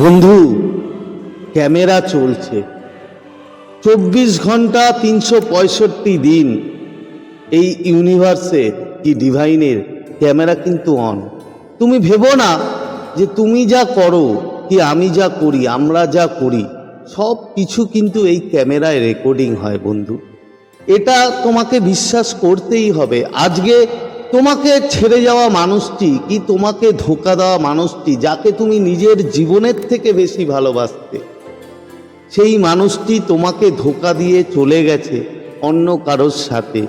বন্ধু, ক্যামেরা চলছে। চব্বিশ ঘণ্টা তিনশো পঁয়ষট্টি দিন। এই ইউনিভার্সে কি ডিভাইনের ক্যামেরা কিন্তু অন তুমি ভেবো না যে তুমি যা করো, কি আমি যা করি, আমরা যা করি, সব কিছু কিন্তু এই ক্যামেরায় রেকর্ডিং হয় বন্ধু। এটা তোমাকে বিশ্বাস করতেই হবে। আজকে তোমাকে ছেড়ে যাওয়া মানুষটি কি তোমাকে ধোকা দেওয়া মানুষটি যাকে তুমি নিজের জীবনের থেকে বেশি ভালোবাসতে? সেই মানুষটি তোমাকে ধোকা দিয়ে চলে গেছে অন্য কারোর সাথে।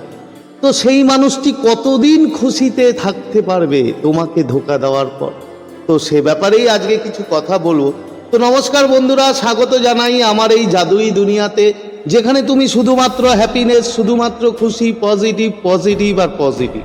তো সেই মানুষটি কতদিন খুশিতে থাকতে পারবে তোমাকে ধোকা দেওয়ার পর? তো সে ব্যাপারেই আজকে কিছু কথা বলব। তো নমস্কার বন্ধুরা, স্বাগত জানাই আমার এই জাদুই দুনিয়াতে, যেখানে তুমি শুধুমাত্র হ্যাপিনেস শুধুমাত্র খুশি পজিটিভ পজিটিভ আর পজিটিভ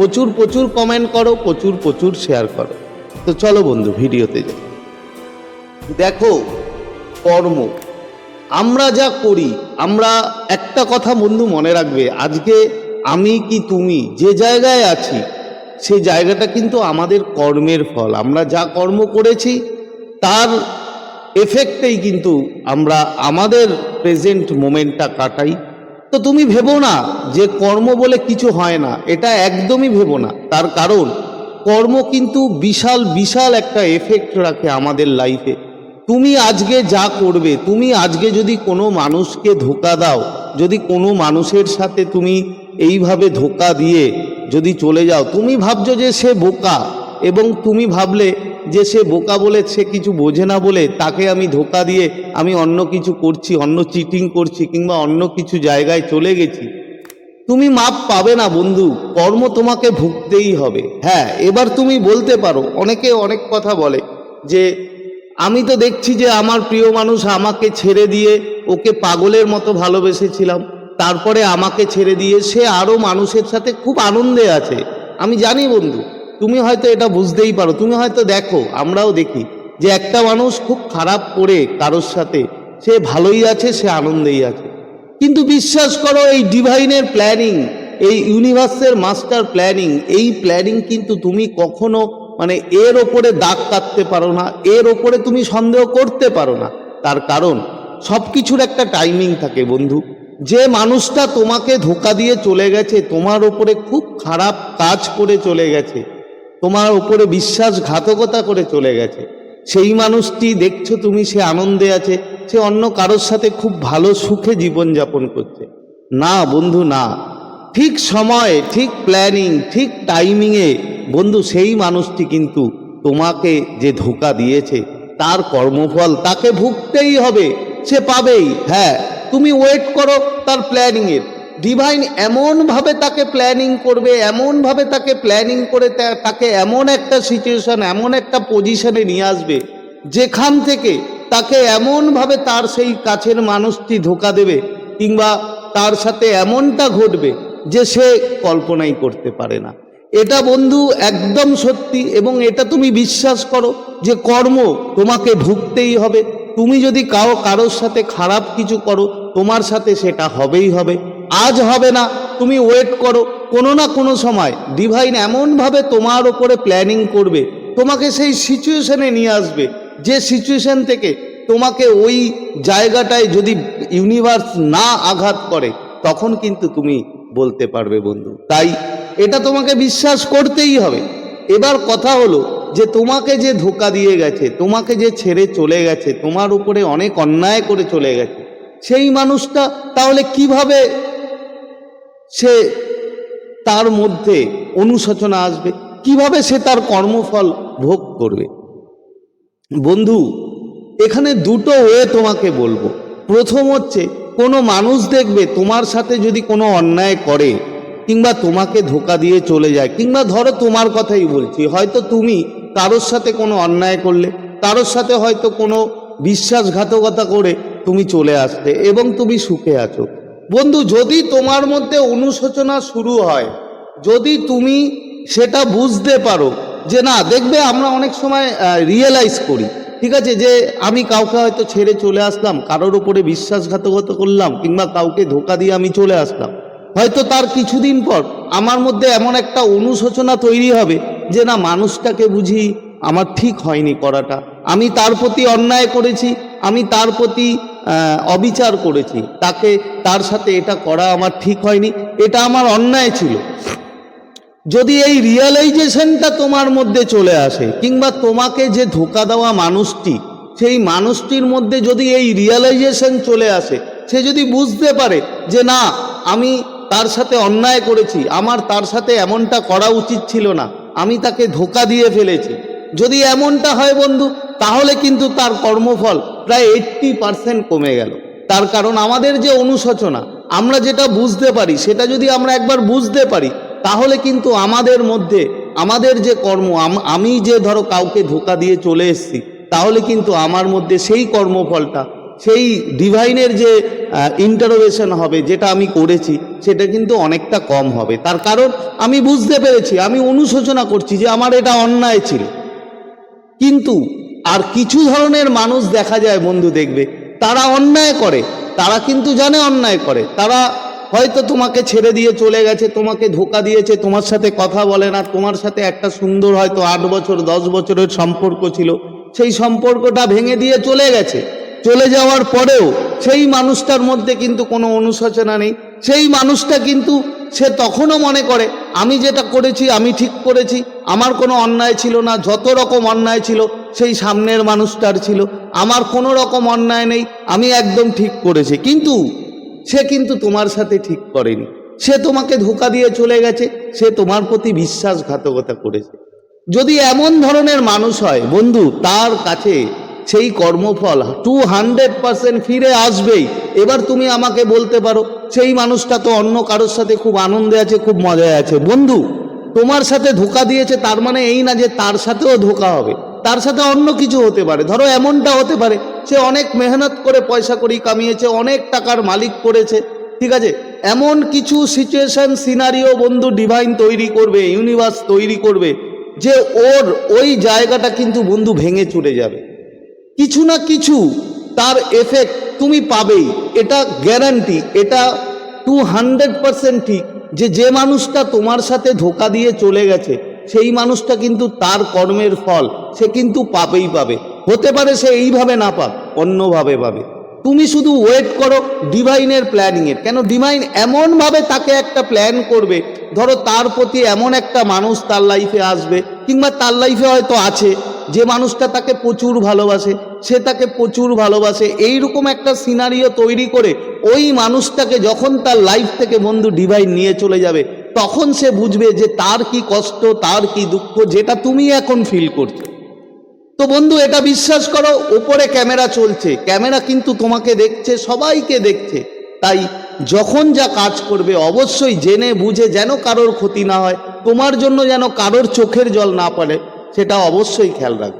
প্রচুর প্রচুর কমেন্ট করো, প্রচুর প্রচুর শেয়ার করো। তো চলো বন্ধু, ভিডিওতে যাই। দেখো, কর্ম। আমরা যা করি, আমরা একটা কথা বন্ধু মনে রাখবে, আজকে আমি কি তুমি, যে জায়গায় আছি, সে জায়গাটা কিন্তু আমাদের কর্মের ফল। আমরা যা কর্ম করেছি, তার এফেক্টেই কিন্তু আমরা, আমাদের প্রেজেন্ট মোমেন্টটা কাটাই। তো তুমি ভেবো না যে কর্ম বলে কিছু হয় না, এটা একদমই ভেবো না। তার কারণ, কর্ম কিন্তু বিশাল বিশাল একটা এফেক্ট রাখে আমাদের লাইফে তুমি আজকে যা করবে, তুমি আজকে যদি কোনো মানুষকে ধোকা দাও, যদি কোনো মানুষের সাথে তুমি এইভাবে ধোকা দিয়ে যদি চলে যাও, তুমি ভাবছ যে সে বোকা, এবং তুমি ভাবলে যে সে বোকা বলে, সে কিছু বোঝে না বলে তাকে আমি ধোকা দিয়ে আমি অন্য কিছু করছি, অন্য চিটিং করছি কিংবা অন্য কিছু জায়গায় চলে গেছি। তুমি মাপ পাবে না বন্ধু, কর্ম তোমাকে ভুগতেই হবে। হ্যাঁ এবার তুমি বলতে পারো, অনেকে অনেক কথা বলে যে, আমি তো দেখছি যে আমার প্রিয় মানুষ আমাকে ছেড়ে দিয়ে ওকে পাগলের মতো ভালোবেসেছিলাম, তারপরে আমাকে ছেড়ে দিয়ে সে আরও মানুষের সাথে খুব আনন্দে আছে। আমি জানি বন্ধু তুমি হয়তো এটা বুঝতেই পারো, তুমি হয়তো দেখো, আমরাও দেখি যে একটা মানুষ খুব খারাপ করে কারোর সাথে, সে ভালোই আছে, সে আনন্দেই আছে। কিন্তু বিশ্বাস করো, এই ডিভাইনের প্ল্যানিং, এই ইউনিভার্সের মাস্টার প্ল্যানিং, এই প্ল্যানিং কিন্তু তুমি কখনো মানে এর ওপরে দাগ কাটতে পারো না, এর ওপরে তুমি সন্দেহ করতে পারো না। তার কারণ সব কিছুর একটা টাইমিং থাকে বন্ধু। যে মানুষটা তোমাকে ধোকা দিয়ে চলে গেছে, তোমার ওপরে খুব খারাপ কাজ করে চলে গেছে তোমার ওপরে বিশ্বাসঘাতকতা করে চলে গেছে। সেই মানুষটি দেখছ তুমি, সে আনন্দে আছে, সে অন্য কারোর সাথে খুব ভালো সুখে জীবনযাপন করছে। না বন্ধু, না। ঠিক সময়ে, ঠিক প্ল্যানিং ঠিক টাইমিংয়ে বন্ধু, সেই মানুষটি কিন্তু তোমাকে যে ধোকা দিয়েছে, তার কর্মফল তাকে ভুগতেই হবে, সে পাবেই। হ্যাঁ তুমি ওয়েট করো তার প্ল্যানিংয়ের ডিভাইন এমনভাবে তাকে প্ল্যানিং করবে, এমনভাবে তাকে প্ল্যানিং করে তাকে এমন একটা সিচুয়েশন এমন একটা পজিশনে নিয়ে আসবে, যেখান থেকে তাকে এমনভাবে তার সেই কাছের মানুষটি ধোকা দেবে কিংবা তার সাথে এমনটা ঘটবে যে সে কল্পনাই করতে পারে না। এটা বন্ধু একদম সত্যি এবং এটা তুমি বিশ্বাস করো যে কর্ম তোমাকে ভুগতেই হবে। তুমি যদি কারও, কারোর সাথে খারাপ কিছু করো, তোমার সাথে সেটা হবেই হবে। আজ হবে না, তুমি ওয়েট করো। কোনো না কোনো সময় ডিভাইন এমনভাবে তোমার ওপরে প্ল্যানিং করবে, তোমাকে সেই সিচুয়েশনে নিয়ে আসবে, যে সিচুয়েশন থেকে তোমাকে ওই জায়গাটায় যদি ইউনিভার্স না আঘাত করে, তখন কিন্তু তুমি বলতে পারবে বন্ধু। তাই এটা তোমাকে বিশ্বাস করতেই হবে। এবার কথা হলো যে তোমাকে যে ধোকা দিয়ে গেছে, তোমাকে যে ছেড়ে চলে গেছে, তোমার উপরে অনেক অন্যায় করে চলে গেছে, সেই মানুষটা তাহলে কীভাবে সে তার মধ্যে অনুশোচনা আসবে। কীভাবে সে তার কর্মফল ভোগ করবে? বন্ধু, এখানে দুটো ওয়ে তোমাকে বলব। প্রথম হচ্ছে, কোনো মানুষ দেখবে তোমার সাথে যদি কোনো অন্যায় করে, কিংবা তোমাকে ধোকা দিয়ে চলে যায়, কিংবা ধরো তোমার কথাই বলছি, হয়তো তুমি কারোর সাথে কোনো অন্যায় করলে, কারোর সাথে হয়তো কোনো বিশ্বাসঘাতকতা করে তুমি চলে আসতে এবং তুমি সুখে আছো। বন্ধু, যদি তোমার মধ্যে অনুশোচনা শুরু হয়, যদি তুমি সেটা বুঝতে পারো যে না, দেখবে আমরা অনেক সময় রিয়েলাইজ করি, ঠিক আছে? যে আমি কাউকে হয়তো ছেড়ে চলে আসলাম, কারোর উপরে বিশ্বাসঘাতকতা করলাম, কিংবা কাউকে ধোকা দিয়ে আমি চলে আসলাম। হয়তো তার কিছুদিন পর আমার মধ্যে এমন একটা অনুশোচনা তৈরি হবে যে, না, মানুষটাকে বুঝি আমার ঠিক হয়নি করাটা। আমি তার প্রতি অন্যায় করেছি, আমি তার প্রতি অবিচার করেছি। তাকে, তার সাথে এটা করা আমার ঠিক হয়নি, এটা আমার অন্যায় ছিল। যদি এই রিয়েলাইজেশনটা তোমার মধ্যে চলে আসে, কিংবা তোমাকে যে ধোকা দেওয়া মানুষটি, সেই মানুষটির মধ্যে যদি এই রিয়েলাইজেশন চলে আসে, সে যদি বুঝতে পারে যে না, আমি তার সাথে অন্যায় করেছি, আমার তার সাথে এমনটা করা উচিত ছিল না, আমি তাকে ধোকা দিয়ে ফেলেছি যদি এমনটা হয় বন্ধু, তাহলে কিন্তু তার কর্মফল প্রায় এইট্টি পার্সেন্ট কমে গেল। তার কারণ আমাদের যে অনুশোচনা, আমরা যেটা বুঝতে পারি, সেটা যদি আমরা একবার বুঝতে পারি, তাহলে কিন্তু আমাদের মধ্যে, আমাদের যে কর্ম, আম- যে ধরো কাউকে ধোকা দিয়ে চলে এসেছি, তাহলে কিন্তু আমার মধ্যে সেই কর্মফলটা, সেই ডিভাইনের যে ইন্টারোভেশন হবে, যেটা আমি করেছি, সেটা কিন্তু অনেকটা কম হবে। তার কারণ আমি বুঝতে পেরেছি, আমি অনুশোচনা করছি যে আমার এটা অন্যায় ছিল। কিন্তু আর কিছু ধরনের মানুষ দেখা যায়, বন্ধু দেখবে, তারা অন্যায় করে, তারা কিন্তু জানে অন্যায় করে, তারা হয়তো তোমাকে ছেড়ে দিয়ে চলে গেছে, তোমাকে ধোকা দিয়েছে, তোমার সাথে কথা বলে না, তোমার সাথে একটা সুন্দর হয়তো আট বছর, দশ বছরের সম্পর্ক ছিল, সেই সম্পর্কটা ভেঙে দিয়ে চলে গেছে। চলে যাওয়ার পরেও সেই মানুষটার মধ্যে কিন্তু কোনো অনুশোচনা নেই, সেই মানুষটা কিন্তু সে তখনও মনে করে আমি যেটা করেছি, আমি ঠিক করেছি। আমার কোনো অন্যায় ছিল না, যত রকম অন্যায় ছিল, সেই সামনের মানুষটার ছিল। আমার কোনো রকম অন্যায় নেই, আমি একদম ঠিক করেছি। কিন্তু সে কিন্তু তোমার সাথে ঠিক করেনি। সে তোমাকে ধোকা দিয়ে চলে গেছে, সে তোমার প্রতি বিশ্বাসঘাতকতা করেছে। যদি এমন ধরনের মানুষ হয়, বন্ধু, তার কাছে সেই কর্মফল টু হান্ড্রেড পার্সেন্ট ফিরে আসবেই। এবার তুমি আমাকে বলতে পারো, সেই মানুষটা তো অন্য কারোর সাথে খুব আনন্দে আছে, খুব মজায় আছে। বন্ধু, তোমার সাথে ধোকা দিয়েছে, তার মানে এই না যে তার সাথেও ধোকা হবে। তার সাথে অন্য কিছু হতে পারে। ধরো এমনটা হতে পারে, সে অনেক মেহনত করে পয়সা করি কামিয়েছে, অনেক টাকার মালিক করেছে, ঠিক আছে? এমন কিছু সিচুয়েশন সিনারিও বন্ধু ডিভাইন তৈরি করবে ইউনিভার্স তৈরি করবে, যে ওর ওই জায়গাটা কিন্তু বন্ধু ভেঙে চলে যাবে। কিছু না কিছু তার এফেক্ট তুমি পাবেই। এটা গ্যারান্টি এটা টু হান্ড্রেড পারসেন্ট ঠিক যে যে মানুষটা তোমার সাথে ধোকা দিয়ে চলে গেছে, সেই মানুষটা কিন্তু তার কর্মের ফল, সে কিন্তু পাবেই পাবে। হতে পারে সে এইভাবে না পাক, অন্যভাবে পাবে। তুমি শুধু ওয়েট করো ডিভাইনের প্ল্যানিংয়ের কেন ডিভাইন এমনভাবে তাকে একটা প্ল্যান করবে, ধরো তার প্রতি এমন একটা মানুষ তার লাইফে আসবে, কিংবা তার লাইফে হয়তো আছে, যে মানুষটা তাকে প্রচুর ভালোবাসে সে তাকে প্রচুর ভালোবাসে। এইরকম একটা সিনারিও তৈরি করে ওই মানুষটাকে যখন তার লাইফ থেকে বন্ধু ডিভাইন নিয়ে চলে যাবে, তখন সে বুঝবে যে তার কি কষ্ট, তার কি দুঃখ, যেটা তুমি এখন ফিল করছ। তো বন্ধু, এটা বিশ্বাস করো, ওপরে ক্যামেরা চলছে। ক্যামেরা কিন্তু তোমাকে দেখছে, সবাইকে দেখছে। তাই যখন যা কাজ করবে, অবশ্যই জেনে বুঝে যেন কারোর ক্ষতি না হয়, তোমার জন্য যেন কারোর চোখের জল না পড়ে, সেটা অবশ্যই খেয়াল রাখবে।